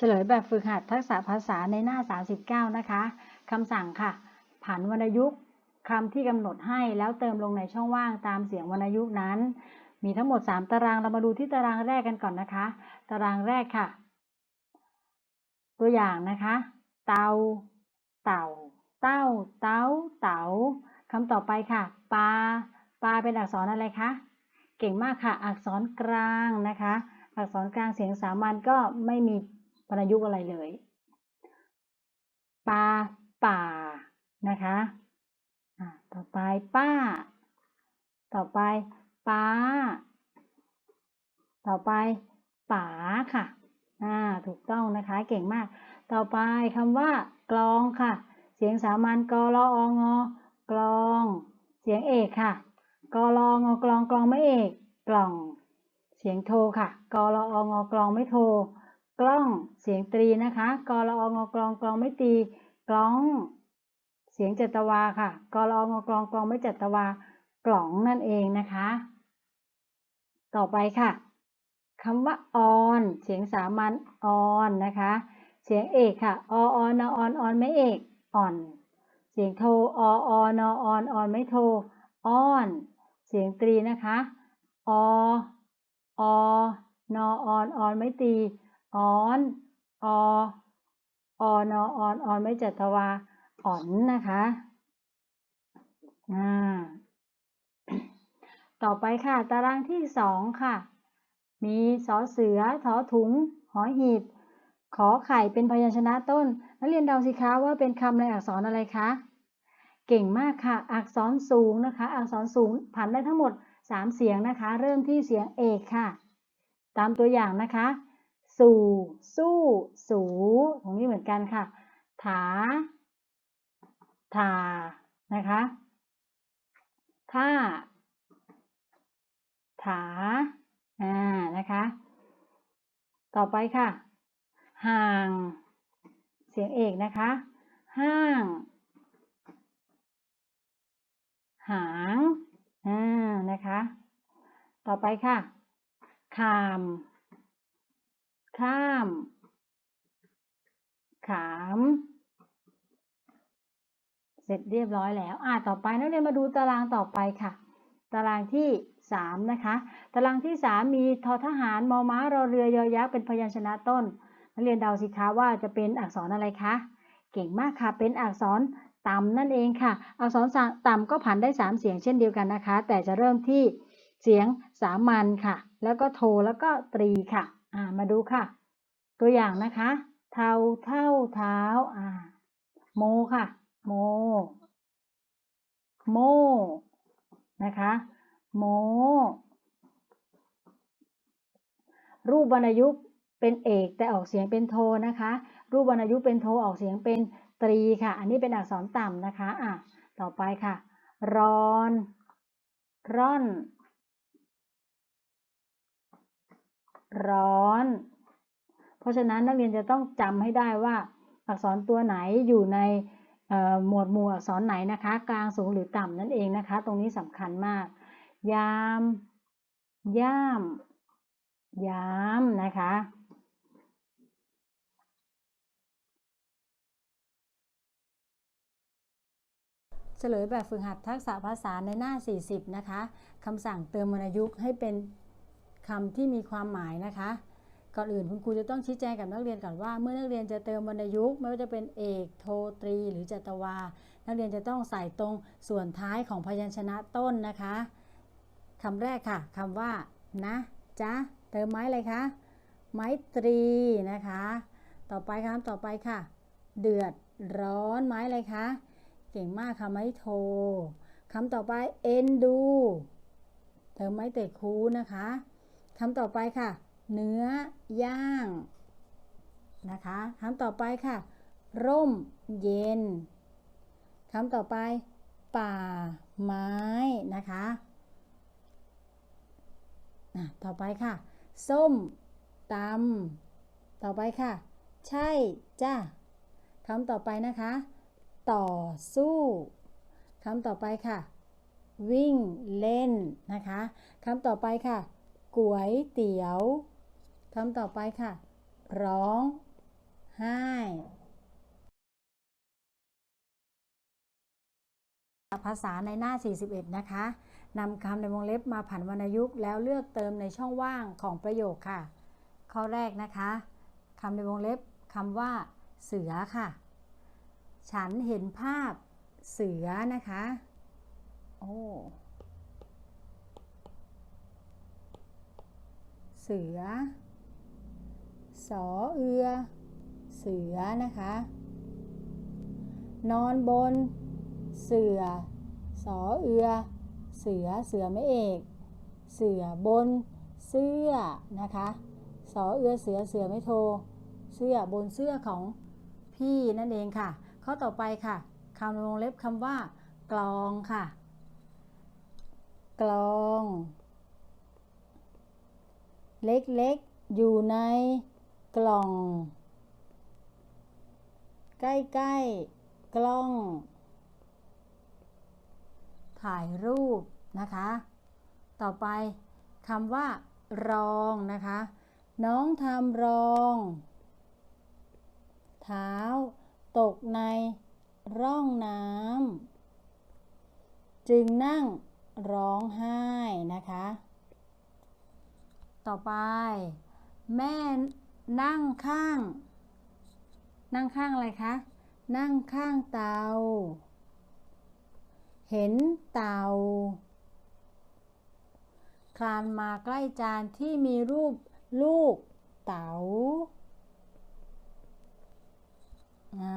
เฉลยแบบฝึกหัดทักษะภาษาในหน้า 39 นะคะคำสั่งค่ะ ผันวรรณยุกต์คำที่กำหนดให้แล้วเติมลงในช่องว่างตามเสียงวรรณยุกต์นั้น มีทั้งหมด 3 ตารางเรามาดูที่ตารางแรกกันก่อนนะคะ ตารางแรกค่ะ ตัวอย่างนะคะ เตา เต่า เต้า เต้า เต๋าคำต่อไปค่ะ ปลา ปลาเป็นอักษรอะไรคะ เก่งมากค่ะ อักษรกลางนะคะ อักษรกลางเสียงสามัญก็ไม่มี วรรณยุกต์อะไรเลยปลาป่านะคะต่อไปป้า ต่อไปป้า ต่อไปป๋าค่ะอ่าถูกต้องนะคะเก่งมาก ต่อไปคำว่ากลองค่ะ เสียงสามัญกลอองกลอง เสียงเอกค่ะกลองกลองกลองไม่เอก กล่อง เสียงโทค่ะกลอองกลองไม่โท กล้องเสียงตรีนะคะกลอองกลองกลองไม่ตีกล้อง เสียงจัตวาค่ะกลองอกลองกลองไม่จัตวากล่องนั่นเองนะคะ ต่อไปค่ะคำว่าออนเสียงสามัญออนนะคะ เสียงเอกค่ะอออนออนออนไม่เอกอ่อน เสียงโทอออนออนออนไม่โทอ้อน เสียงตรีนะคะอออนออนออนไม่ตี อ้อนอออนออนออนไม่จัตวาอ่อนนะคะอ่าต่อไปค่ะ ตารางที่สองค่ะ มีสอเสือถอถุง หอหีบ ขอไข่เป็นพยัญชนะต้น นักเรียนเดาสิคะว่าเป็นคำในอักษรอะไรคะ เก่งมากค่ะ อักษรสูงนะคะ อักษรสูงผันได้ทั้งหมด 3 เสียงนะคะ เริ่มที่เสียงเอกค่ะ ตามตัวอย่างนะคะ สู่ สู้ สูตรงนี้เหมือนกันค่ะ ถา ถา นะคะท่าถา อ่า นะคะ ต่อไปค่ะ ห่าง เสียงเอกนะคะ ห้าง หาง อ่า นะคะ ต่อไปค่ะขาม ข้าม ขาม เสร็จเรียบร้อยแล้วอ่าต่อไปนักเรียนมาดูตารางต่อไปค่ะ ตารางที่ 3 นะคะ ตารางที่ 3 มีทอทหารมอม้ารอเรือยอยักษ์เป็นพยัญชนะต้น นักเรียนเดาสิคะว่าจะเป็นอักษรอะไรคะ เก่งมากค่ะ เป็นอักษรต่ำนั่นเองค่ะ อักษรต่ำก็ผันได้ 3 เสียงเช่นเดียวกันนะคะ แต่จะเริ่มที่เสียงสามัญค่ะ แล้วก็โทแล้วก็ตรีค่ะ อ่ามาดูค่ะ ตัวอย่างนะคะ เทาเท่าเท้าอ่าโมค่ะ โม โม นะคะ โม รูปวรรณยุกต์เป็นเอกแต่ออกเสียงเป็นโทนะคะ รูปวรรณยุกต์เป็นโทออกเสียงเป็นตรีค่ะ อันนี้เป็นอักษรต่ำนะคะ อะ ต่อไปค่ะ รอน ร่อน ร้อน เพราะฉะนั้นนักเรียนจะต้องจำให้ได้ว่าอักษรตัวไหนอยู่ในหมวดหมู่อักษรไหนนะคะ กลางสูงหรือต่ำนั่นเองนะคะ ตรงนี้สำคัญมาก ยาม ย่าม ยามนะคะเฉลยแบบฝึกหัดทักษะภาษาในหน้า 40 นะคะ คำสั่งเติมวรรณยุกต์ให้เป็น คำที่มีความหมายนะคะ ก่อนอื่นคุณครูจะต้องชี้แจงกับนักเรียนก่อนว่าเมื่อนักเรียนจะเติมวรรณยุกต์ไม่ว่าจะเป็นเอกโทตรี หรือจัตวา นักเรียนจะต้องใส่ตรงส่วนท้ายของพยัญชนะต้นนะคะคำแรกค่ะคำว่านะจ๊ะเติมไม้อะไรคะไม้ตรีนะคะ ต่อไปคำต่อไปค่ะ เดือดร้อนไม้อะไรคะเก่งมากค่ะไม้โทคำต่อไปเอ็นดู เติมไม้เตะคูนะคะ คำต่อไปค่ะ เนื้อย่างนะคะคำต่อไปค่ะ ร่มเย็นคำต่อไป ป่าไม้นะคะต่อไปค่ะ ส้มตำต่อไปค่ะ ใช่จ้าคำต่อไปนะคะ ต่อสู้คำต่อไปค่ะ วิ่งเล่นนะคะคำต่อไปค่ะ ก๋วยเตี๋ยวคำต่อไปค่ะ ร้องให้ภาษาในหน้า 41 นะคะนำคำในวงเล็บมาผันวรรณยุกต์แล้วเลือกเติมในช่องว่างของประโยคค่ะ ข้อแรกนะคะคำในวงเล็บคำว่า เสือค่ะ ฉันเห็นภาพเสือนะคะ โอ้ สือ สอเอือ เสือนะคะ นอนบน เสือ สอเอือ เสือ เสือไม่เอก เสือบน เสื้อนะคะ สอเอือ เสือ เสือไม่โท เสื้อบนเสื้อของพี่นั่นเองค่ะ ข้อต่อไปค่ะคำวงเล็บคำว่ากลองค่ะ กลอง เล็กๆ อยู่ในกล่อง ใกล้ๆ กล้อง ถ่ายรูปนะคะ ต่อไปคำว่ารองนะคะ น้องทำรอง เท้า ตกในร่องน้ำจึงนั่งร้องไห้นะคะ ต่อไป แม่นั่งข้าง นั่งข้างอะไรคะ นั่งข้างเตา เห็นเตา คลานมาใกล้จานที่มีรูปลูกเตาอ่า